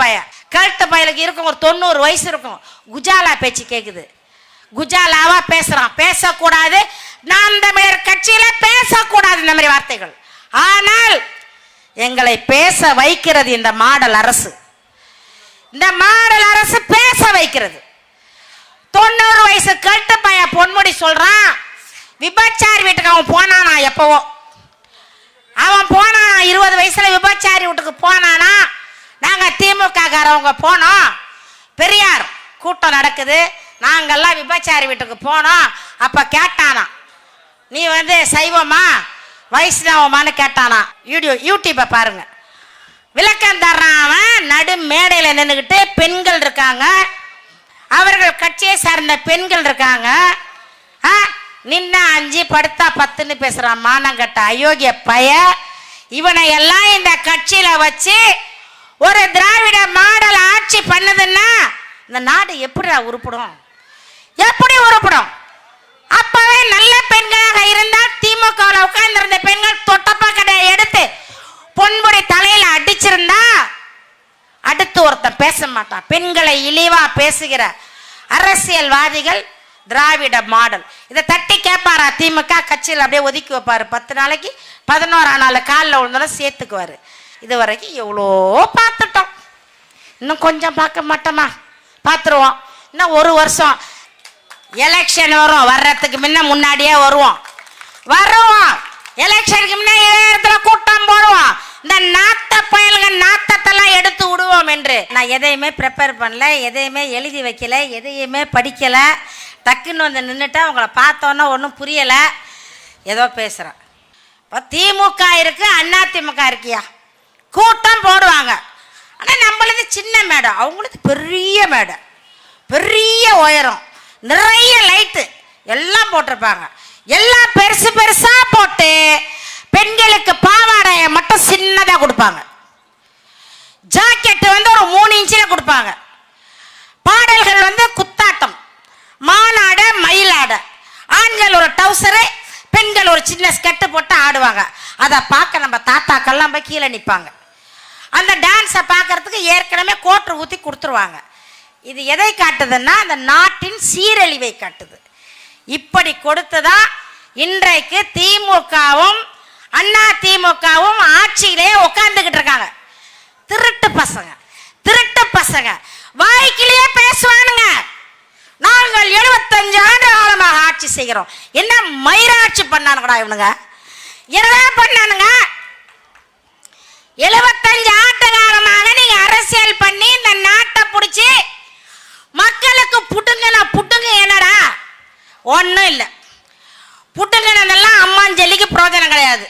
பையன். கழுத்து பையனுக்கு இருக்கும் ஒரு தொண்ணூறு வயசு இருக்கும். குஜாலா பேச்சு கேட்குது குஜாலாவா பேசுறான். பேசக்கூடாது. நாம் தமிழர் கட்சியில பேசக்கூடாது இந்த மாதிரி வார்த்தைகள். ஆனால் எங்களை பேச வைக்கிறது இந்த மாடல் அரசு. இந்த மாடல் அரசு பேச வைக்கிறது. தொண்ணூறு வயசு கட்ட பையன் பொன்முடி சொல்றான் விபச்சாரி வீட்டுக்கு அவன் போனானா எப்பவோ? அவன் போனானா இருபது வயசுல விபச்சாரி வீட்டுக்கு போனானா? நாங்கள் திமுக காரவங்க போனோம். பெரியார் கூட்டம் நடக்குது. நாங்கள்லாம் விபச்சாரி வீட்டுக்கு போனோம். அப்போ கேட்டானா நீ வந்து சைவமா? வைஷ்ணவமானு கேட்டானா வீடியோ யூடியூப்பை பாருங்க. விளக்கம் தர்றான் நடு மேடையில் நின்றுக்கிட்டு பெண்கள் இருக்காங்க. அவர்கள் கட்சியை சார்ந்த பெண்கள் இருக்காங்க. ஆ, நின்னா அஞ்சு படுத்தா பத்துன்னு பேசுகிறான் மானங்கட்ட அயோக்கிய பய இவனை எல்லாம் இந்த கட்சியில் வச்சு ஒரு திராவிட மாடல் ஆட்சி பண்ணுதுன்னா இந்த நாடு எப்படிடா உருப்படும்? எப்படி உருப்படும்? அப்பவே நல்ல பெண்களாக இருந்தால் திமுகவில் உட்கார்ந்திருந்த பெண்கள் தொட்டப்பா கடையை எடுத்து பொன்முடி தலையில அடிச்சிருந்தா அடுத்து ஒருத்தன் பேச மாட்டான். பெண்களை இழிவா பேசுகிற அரசியல்வாதிகள் திராவிட மாடல். இதை தட்டி கேட்பாரா திமுக? கட்சியில் அப்படியே ஒதுக்கி வைப்பாரு. பத்து நாளைக்கு பதினோரா நாள் காலில் விழுந்தாலும் சேர்த்துக்குவாரு. இது வரைக்கும் எவ்வளோ பார்த்துட்டோம். இன்னும் கொஞ்சம் பார்க்க மாட்டோமா? பார்த்துருவோம். இன்னும் ஒரு வருஷம். எலெக்ஷன் வரும். வர்றதுக்கு முன்ன முன்னாடியே வருவோம். வருவோம். எலெக்ஷனுக்கு முன்னே இடத்துல கூட்டம் போடுவோம். இந்த நாத்த பயலுங்க நாத்தத்தெல்லாம் எடுத்து விடுவோம் என்று. நான் எதையுமே ப்ரிப்பேர் பண்ணல எதையுமே எழுதி வைக்கல எதையுமே படிக்கலை. டக்குன்னு வந்து நின்றுட்டா உங்களை பார்த்தோன்னே ஒன்றும் புரியலை. ஏதோ பேசுகிறேன் இப்போ திமுக இருக்குது அதிமுக இருக்கியா? கூட்டம் போடுவாங்க. ஆனால் நம்மளது சின்ன மேடை அவங்களது பெரிய மேடை பெரிய உயரம் நிறைய லைட்டு எல்லாம் போட்டிருப்பாங்க. எல்லாம் பெருசு பெருசாக போட்டு பெண்களுக்கு பாவாடையை மட்டும் சின்னதாக கொடுப்பாங்க. ஜாக்கெட்டு வந்து ஒரு மூணு இன்ச்சில் கொடுப்பாங்க. பாடல்கள் வந்து குத்தாட்டம் மானாட மயிலாட. ஆண்கள் ஒரு டவுசரு பெண்கள் ஒரு சின்ன ஸ்கெட்டு போட்டு ஆடுவாங்க. அதை பார்க்க நம்ம தாத்தாக்கள்லாம் போய் கீழே நிற்பாங்க அந்த டான்ஸை பார்க்கறதுக்கு ஏற்கனவே கோட்டு ஊற்றி கொடுத்துருவாங்க. இது எதை காட்டுதுன்னா அந்த நாட்டின் சீரழிவை காட்டுது. இப்படி கொடுத்துதான் இன்றைக்கு திமுகவும் அண்ணா திமுகவும் ஆட்சியிலே உட்காந்துக்கிட்டு இருக்காங்க. திருட்டு பசங்க திருட்டு பசங்க. வாய்க்கிலேயே பேசுவானுங்க. நாங்கள் எழுபத்தஞ்சு ஆண்டு காலமாக ஆட்சி செய்கிறோம். என்ன மயிராட்சி பண்ணானுங்கடா இவனுங்க? என்னதான் பண்ணானுங்க? எழுபத்தஞ்சு ஆண்டுகாலமாக நீங்க அரசியல் பண்ணி இந்த நாட்டை பிடிச்சி மக்களுக்கு புட்டுங்கன புட்டுங்க என்னடா? ஒன்றும் இல்லை. புட்டுங்கனதெல்லாம் அம்மாஞ்சலிக்கு பிரோஜனம் கிடையாது.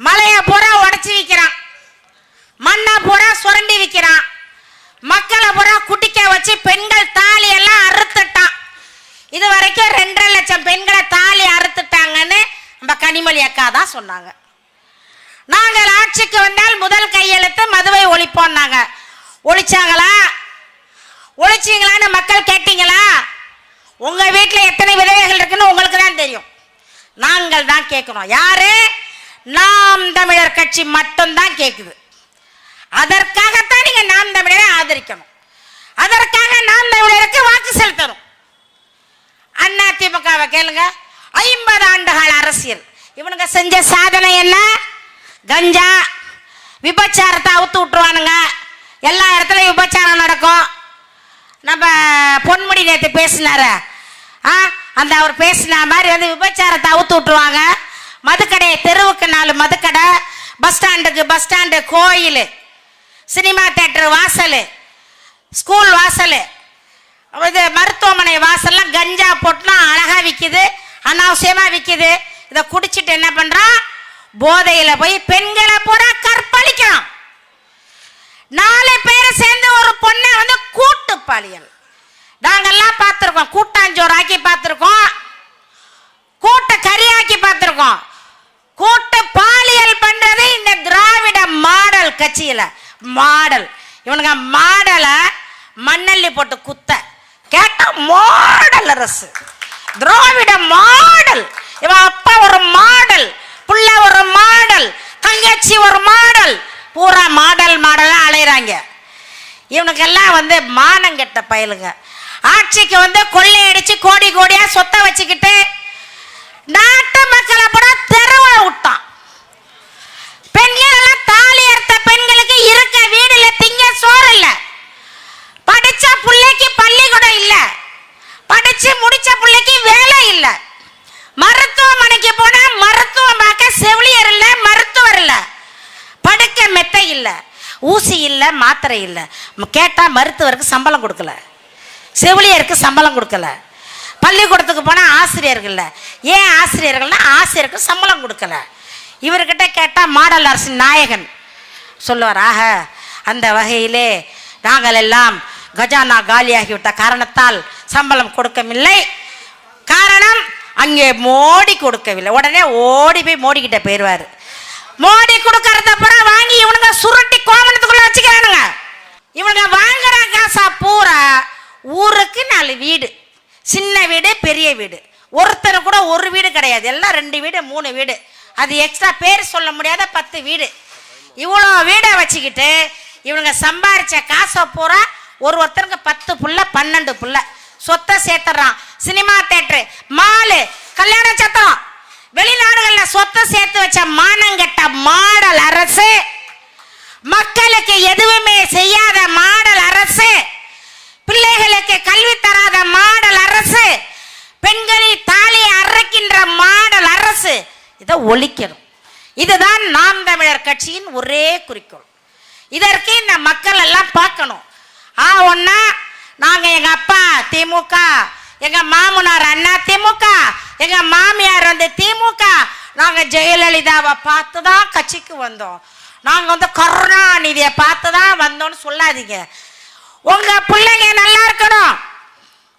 மலையை பூரா உடச்சி விற்கிறான் மண்ணை பூரா சுரண்டி விற்கிறான் மக்களை பூரா குட்டிக்க வச்சு பெண்கள் தாலி எல்லாம் அறுத்துட்டான். இது வரைக்கும் ரெண்டரை லட்சம் பெண்களை தாலி அறுத்துட்டாங்கன்னு நம்ம கனிமொழி அக்கா தான் சொன்னாங்க. நாங்கள் ஆட்சிக்கு வந்தால் முதல் கையெழுத்து மதுவை ஒழிப்போம்னாங்க ஒழிச்சாங்களா? ஒழிச்சிங்களான்னு மக்கள் கேட்டீங்களா? உங்க வீட்டில் எத்தனை விதவைகள் இருக்குன்னு உங்களுக்கு தான் தெரியும். நாங்கள் தான் கேட்கணும். யாரு? நாம் தமிழர் கட்சி மட்டும்தான் கேட்குது. அதற்காகத்தான் நீங்க நாம் தமிழரை ஆதரிக்கணும். அதற்காக நாம் தமிழருக்கு வாக்கு செலுத்தணும். அண்ணா திமுகவை கேளுங்க. ஐம்பது ஆண்டுகால அரசியல். இவனுங்க செஞ்ச சாதனை என்ன? கஞ்சா. விபச்சாரத்தை அவுத்து விட்டுருவானுங்க. எல்லா இடத்துலையும் விபச்சாரம் நடக்கும். நம்ம பொன்முடி நேற்று பேசினாரு. ஆ அந்த அவர் பேசின மாதிரி வந்து விபச்சாரத்தை அவுத்து விட்டுருவாங்க. மதுக்கடை தெருவுக்கு நாலு மதுக்கடை பஸ் ஸ்டாண்டுக்கு பஸ் ஸ்டாண்டு கோயில் சினிமா தேட்டர் வாசல் ஸ்கூல் வாசல் இது மருத்துவமனை வாசல்லாம் கஞ்சா போட்டுலாம் அழகாக விற்கிது அனாவசியமாக விற்கிது இதை குடிச்சிட்டு என்ன பண்ணுறான் போதையில போய் பெண்களை பூரா கற்பழிக்கலாம் நாலு பேர் சேர்ந்து ஒரு பொண்ணை வந்து கூட்டு பாலியல் நாங்கெல்லாம் பார்த்துருக்கோம். கூட்டாஞ்சோறு ஆக்கி பார்த்துருக்கோம். கூட்ட கறியாக்கி பார்த்துருக்கோம். கூட்டு பாலியல் பண்றது இந்த திராவிட மாடல் கட்சியில. மாடல். இவனுங்க மாடலை மண்ணள்ளி போட்டு குத்த. கேட்ட மாடல் அரசு. திராவிட மாடல். இவன் அப்பா ஒரு மாடல். புள்ள ஒரு மாடல் தங்கச்சி ஒரு மாடல். பூரா மாடல் மாடலா அலையறாங்க. இவனுக்கெல்லாம் வந்து மானங்கெட்ட பயலுங்க. ஆட்சிக்கு வந்து கொள்ளையடிச்சு கோடி கோடியா சொத்தை வச்சுக்கிட்டு நாட்டு மக்களை கூட தெருவை விட்டான். பெண்கள் எல்லாம் தாலி அறுத்த பெண்களுக்கு இருக்க வீடு திங்க சோறு இல்ல. படிச்ச பிள்ளைக்கு பள்ளிக்கூடம் இல்ல. படிச்சு முடிச்ச பிள்ளைக்கு வேலை இல்ல. மருத்துவமனைக்கு போனா மருத்துவம் பார்க்க செவிலியர் இல்ல மருத்துவர் இல்ல. படுக்க மெத்தை இல்ல ஊசி இல்ல மாத்திரை இல்ல. கேட்டால் கேட்டா மருத்துவருக்கு சம்பளம் கொடுக்கல. செவிலியருக்கு சம்பளம் கொடுக்கல. பள்ளிக்கூடத்துக்கு போனால் ஆசிரியர்கள் இல்லை. ஏன் ஆசிரியர்கள்னா ஆசிரியருக்கு சம்பளம் கொடுக்கல. இவர்கிட்ட கேட்டால் மாடல் அரசின் நாயகன் சொல்லுவார் ஆக அந்த வகையிலே நாங்கள் எல்லாம் கஜானா காலியாகிவிட்ட காரணத்தால் சம்பளம் கொடுக்கவில்லை. காரணம் அங்கே மோடி கொடுக்கவில்லை. உடனே ஓடி போய் மோடி கிட்ட போயிடுவார் மோடி கொடுக்கறத அப்புறம் வாங்கி இவனுங்க சுருட்டி கோமணத்துக்குள்ள வச்சுக்கிறானுங்க. இவனுங்க வாங்குற காசா பூரா ஊருக்கு நாலு வீடு. சின்ன வீடு பெரிய வீடு. ஒருத்தர் கூட ஒரு வீடு கிடையாது. எல்லாம் ரெண்டு வீடு மூணு வீடு. அது எக்ஸ்ட்ரா பேர் சொல்ல முடியாத பத்து வீடு. இவ்வளோ வீடை வச்சுக்கிட்டு இவனுங்க சம்பாரிச்ச காசை பூரா ஒரு ஒருத்தருக்கு பத்து புள்ள பன்னெண்டு புள்ள. சொத்தை சேர்த்துறான் சினிமா தேட்டரு மாலு கல்யாண சத்திரம். வெளிநாடுகள்ல சொத்தை சேர்த்து வச்ச மானங்கெட்ட மாடல் அரசு. மக்களுக்கு எதுவுமே செய்யாத மாடல் அரசு. பிள்ளைகளுக்கு கல்வி தராத மாடல் அரசு. பெண்களின் தாலியை அரைக்கின்ற மாடல் அரசு. இதை ஒழிக்கணும். இதுதான் நாம் தமிழர் கட்சியின் ஒரே குறிக்கோள். இதற்கு இந்த மக்கள் எல்லாம் பார்க்கணும் ஆ ஒன்னா நாங்க எங்க அதிமுக எங்க மாமனார் அண்ணா திமுக. எங்க மாமியார் வந்து திமுக. நாங்க ஜெயலலிதாவை பார்த்து தான் கட்சிக்கு வந்தோம். நாங்க வந்து கருணாநிதியை பார்த்து தான் வந்தோம்னு சொல்லாதீங்க. உங்க பிள்ளைங்க நல்லா இருக்கணும்.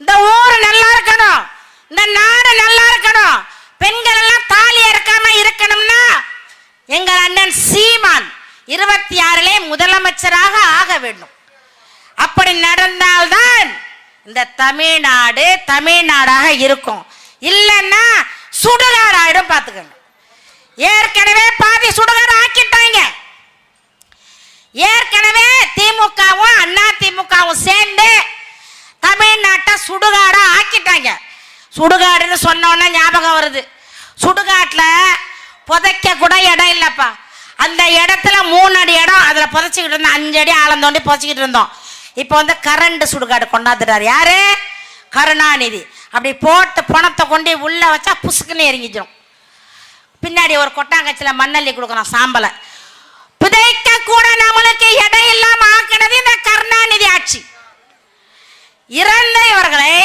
இந்த ஊர் நல்லா இருக்கணும். இந்த நாடு நல்லா இருக்கணும். பெண்கள் எல்லாம் தாலி இறக்காம இருக்கணும்னா எங்கள் அண்ணன் சீமான் இருபத்தி ஆறுலே முதலமைச்சராக ஆக வேண்டும். அப்படி நடந்தால்தான் இந்த தமிழ்நாடு தமிழ்நாடாக இருக்கும். இல்லைன்னா சுடுகாடு ஆயிடும் பார்த்துக்கோங்க. ஏற்கனவே பாதி சுடுகாடு ஆக்கிட்டாங்க. ஏற்கனவே திமுகவும் அண்ணா திமுகவும் சேர்ந்து தமிழ்நாட்டை சுடுகாடா ஆக்கிட்டாங்க. சுடுகாடுன்னு சொன்னோன்னே ஞாபகம் வருது. சுடுகாட்டில் புதைக்க கூட இடம் இல்லைப்பா. அந்த இடத்துல மூணு அடி இடம் அதில் புதைச்சிக்கிட்டு இருந்தோம். அஞ்சு அடி ஆழம் தோண்டி புதைச்சிக்கிட்டு இருந்தோம். இப்போ வந்து கரண்ட் சுடுகாடு கொண்டாந்துட்டார். யாரு? கருணாநிதி. அப்படி போட்டு பணத்தை கொண்டு உள்ள வச்சா புசுக்குன்னு எரிஞ்சிடும். பின்னாடி ஒரு கொட்டாங்கச்சியில் மண்ணள்ளி கொடுக்குறோம் சாம்பலை. புதைக்க கூட நம்மளுக்கு எடை இல்லாம ஆக்கினது இந்த கருணாநிதி ஆட்சி. இறந்தவர்களை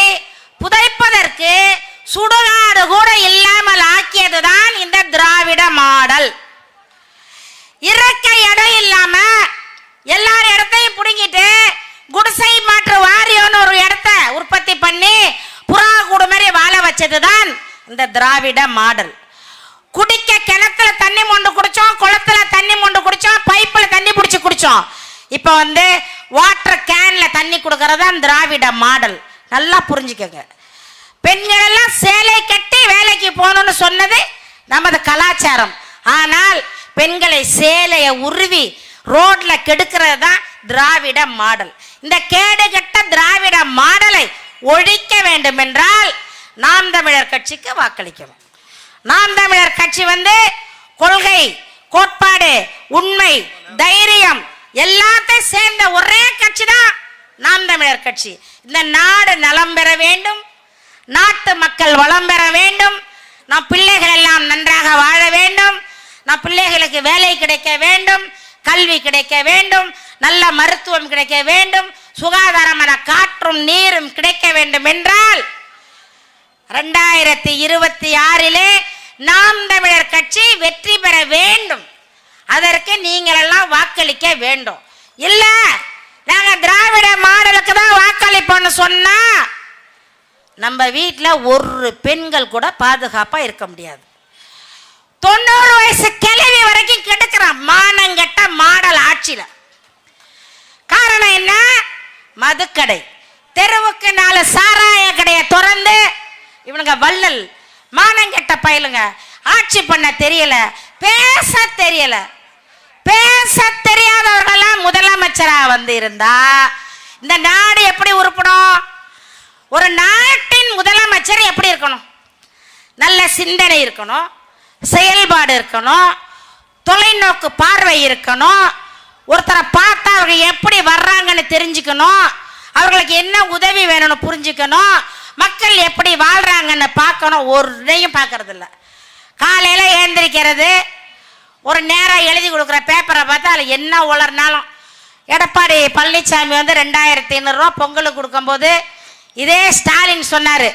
புதைப்பதற்கு சுடுகாடு கூட இல்லாமல் ஆக்கியதுதான் இந்த திராவிட மாடல். இறக்க இடம் இல்லாம எல்லார் குடிசை மாற்று வாரியம்னு ஒரு இடத்த உற்பத்தி பண்ணி புறா கூடு மாதிரி வாழ வச்சதுதான் இந்த திராவிட மாடல். குடிக்க கிணத்துல தண்ணி மொண்டு குடிச்சோம் குளத்துல தண்ணி மொண்டு குடிச்சோம் பைப்பில் தண்ணி பிடிச்சி குடிச்சோம். இப்போ வந்து வாட்டர் கேன்ல தண்ணி கொடுக்கறது திராவிட மாடல். நல்லா புரிஞ்சுக்கோங்க. பெண்கள் எல்லாம் சேலை கட்டி வேலைக்கு போகணும்னு சொன்னது நமது கலாச்சாரம். ஆனால் பெண்களை சேலையை உருவி ரோட்ல கெடுக்கிறது தான் திராவிட மாடல். இந்த கேடுகட்ட திராவிட மாடலை ஒழிக்க வேண்டும் என்றால் நாம் தமிழர் கட்சிக்கு வாக்களிக்கணும். நாம் தமிழர் கட்சி வந்து கொள்கை கோட்பாடு உண்மை தைரியம் எல்லாத்தையும் சேர்ந்த ஒரே கட்சி தான் நாம் தமிழர் கட்சி. இந்த நாடு நலம் பெற வேண்டும் நாட்டு மக்கள் வளம் பெற வேண்டும் நம் பிள்ளைகள் எல்லாம் நன்றாக வாழ வேண்டும் நம் பிள்ளைகளுக்கு வேலை கிடைக்க வேண்டும் கல்வி கிடைக்க வேண்டும் நல்ல மருத்துவம் கிடைக்க வேண்டும் சுகாதாரமான காற்றும் நீரும் கிடைக்க வேண்டும் என்றால் ரெண்டாயிரத்தி இருபத்தி ஆறிலே நாம் தமிழர் கட்சி வெற்றி பெற வேண்டும். அதற்கு நீங்கள் எல்லாம் வாக்களிக்க வேண்டும். இல்ல நாங்க திராவிட மாடலுக்கு தான் வாக்களிப்போம்னு சொன்னா நம்ம வீட்டில் ஒரு பெண்கள் கூட பாதுகாப்பா இருக்க முடியாது. தொண்ணூறு வயசு கிழவி வரைக்கும் கெடுக்கிறான். மானங்கெட்ட மாடல் ஆட்சியில். காரணம் என்ன? மதுக்கடை. தெருவுக்கு நாலு சாராய கடையை திறந்து இவனுங்க வள்ளல் மானங்கெட்ட பயலுங்க. ஆட்சி பண்ண தெரியல பேச தெரியல. பேச தெரியாதவர்கள்லாம் முதலமைச்சராக வந்து இருந்தா இந்த நாடு எப்படி உருப்படும்? ஒரு நாட்டின் முதலமைச்சர் எப்படி இருக்கணும்? நல்ல சிந்தனை இருக்கணும் செயல்பாடு இருக்கணும் தொலைநோக்கு பார்வை இருக்கணும் ஒருத்தரை பார்த்தா அவங்க எப்படி வர்றாங்கன்னு தெரிஞ்சுக்கணும். அவர்களுக்கு என்ன உதவி வேணும்னு புரிஞ்சுக்கணும். மக்கள் எப்படி வாழ்றாங்கன்னு பார்க்கணும். ஒரு இதையும் பார்க்கறது காலையில் ஏந்திரிக்கிறது ஒரு நேரம் எழுதி கொடுக்குற பேப்பரை பார்த்தா அதில் என்ன உளர்னாலும் எடப்பாடி பழனிசாமி வந்து ரெண்டாயிரத்தி ஐநூறுரூவா பொங்கலுக்கு கொடுக்கும்போது இதே ஸ்டாலின் சொன்னார்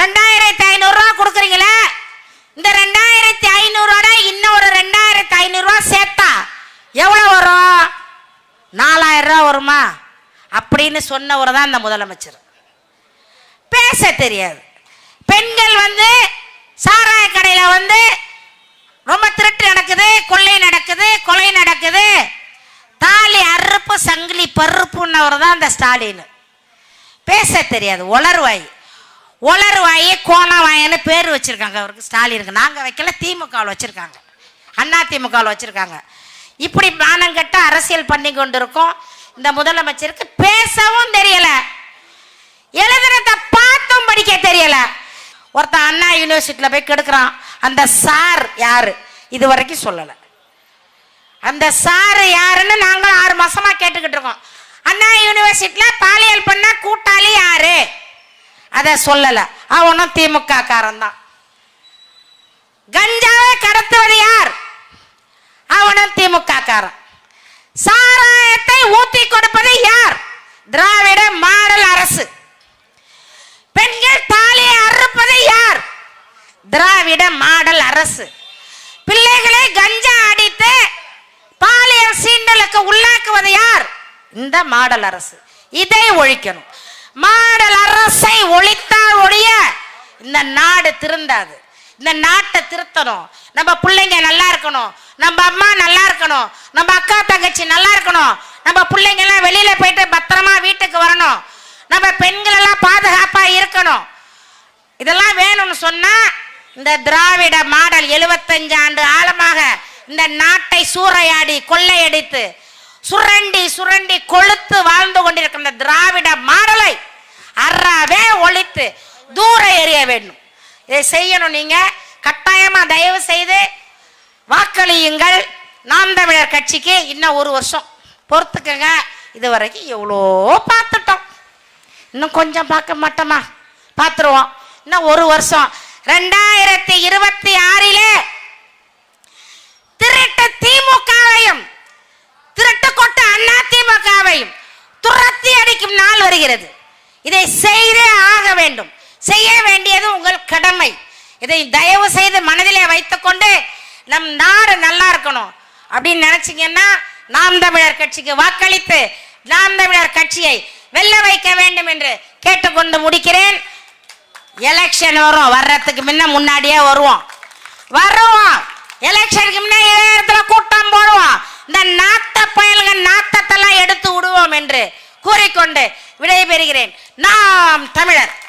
ரெண்டாயிரத்தி ஐநூறுரூவா கொடுக்குறீங்களே இந்த ரெண்டாயிரத்தி ஐநூறுவோட இன்னும் ஒரு ரெண்டாயிரத்தி ஐநூறுரூவா சேர்த்தா எவ்வளோ வரும் நாலாயிரம் ரூபா வருமா அப்படின்னு சொன்னவர் தான் இந்த முதலமைச்சர். பேச தெரியாது. பெண்கள் வந்து சாராய கடையில் வந்து ரொம்ப திருட்டு நடக்குது கொள்ளை நடக்குது கொலை நடக்குது. தாலி அறுப்பு சங்கிலி பருப்புன்னவர் தான் அந்த ஸ்டாலின். பேச தெரியாது. ஒளர்வாய் ஒளர்வாய் கோணவாயின்னு பேர் வச்சுருக்காங்க அவருக்கு ஸ்டாலினுக்கு. நாங்கள் வைக்கல திமுகவில் வச்சுருக்காங்க. அண்ணா திமுகவில் வச்சுருக்காங்க. இப்படி மானங்கட்ட அரசியல் பண்ணி கொண்டு இருக்கோம் இந்த முதலமைச்சருக்கு பேசவும் தெரியல. எழுதுனத பார்த்தும் படிக்க தெரியல. ஒருத்தன் அண்ணா யூனிவர்சிட்டியில் போய் கெடுக்கிறான். அந்த சார் யாரு? இது வரைக்கும் சொல்லலை. அந்த சார் யாருன்னு நாங்களும் ஆறு மாசமா கேட்டுக்கிட்டு இருக்கோம். அண்ணா யூனிவர்சிட்டியில் பாலியல் பண்ண கூட்டாளி யாரு? அதை சொல்லல. அவனும் திமுக காரன் தான். கஞ்சாவை கடத்துவது யார்? அவனும் திமுக காரன். சாராயத்தை ஊத்தி கொடுப்பது யார்? திராவிட மாடல் அரசு. பெண்கள் தாலியை அறுப்பது யார்? திராவிட மாடல் அரசு. பிள்ளைகளை கஞ்சா அடித்து பாலியல் சீண்டலுக்கு உள்ளாக்குவது யார்? இந்த மாடல் அரசு. இதை ஒழிக்கணும். மாடல் அரசை ஒழித்தால் ஒழிய இந்த நாடு திருந்தாது. இந்த நாட்டை திருத்தணும். நம்ம பிள்ளைங்க நல்லா இருக்கணும். நம்ம அம்மா நல்லா இருக்கணும். நம்ம அக்கா தங்கச்சி நல்லா இருக்கணும். நம்ம பிள்ளைங்க எல்லாம் வெளியில போயிட்டு பத்திரமா வீட்டுக்கு வரணும். நம்ம பெண்கள் எல்லாம் பாதுகாப்பா இருக்கணும். இதெல்லாம் வேணும்னு சொன்னா இந்த திராவிட மாடல் 75 ஆண்டு ஆழமாக இந்த நாட்டை சூறையாடி கொள்ளையடித்து சுரண்டி சுரண்டி கொளுத்து வாழ்ந்து கொண்டிருக்கிற இந்த திராவிட மாடலை அறவே ஒழித்து தூர எறிய வேண்டும். இதை செய்யணும் நீங்க. கட்டாயமா தயவு செய்து வாக்களியுங்கள். நாம் தமிழர் கட்சிக்கு இன்னும் ஒரு வருஷம் பொறுத்துக்கங்க. இது வரைக்கும் எவ்வளோ பார்த்துட்டோம். இன்னும் கொஞ்சம் பார்க்க மாட்டோமா? பார்த்துருவோம். இன்னும் ஒரு வருஷம். ரெண்டாயிரத்தி இருபத்தி ஆறிலே திருட்டு திமுகவையும் திருட்டு கொட்ட அண்ணா திமுகவையும் துரத்தி அடிக்கும் நாள் வருகிறது. இதை செய்தே ஆக வேண்டும். செய்ய வேண்டியது உங்கள் கடமை. இதை தயவு செய்து மனதிலே வைத்துக்கொண்டு நம் நாடு நல்லா இருக்கணும். அப்படின்னு நினைச்சீங்கன்னா நாம் தமிழர் கட்சிக்கு வாக்களித்து நாம் தமிழர் கட்சியை வெல்ல வைக்க வேண்டும் என்று கேட்டுக்கொண்டு முடிக்கிறேன். எலெக்ஷன் வரும். வர்றதுக்கு முன்ன முன்னாடியே வருவோம். வருவோம். எலெக்ஷனுக்கு முன்ன இடத்துல கூட்டம் போடுவோம். இந்த நாத்த பயல்கள் நாத்தத்தெல்லாம் எடுத்து விடுவோம் என்று கூறிக்கொண்டு விடைபெறுகிறேன். நாம் தமிழர்.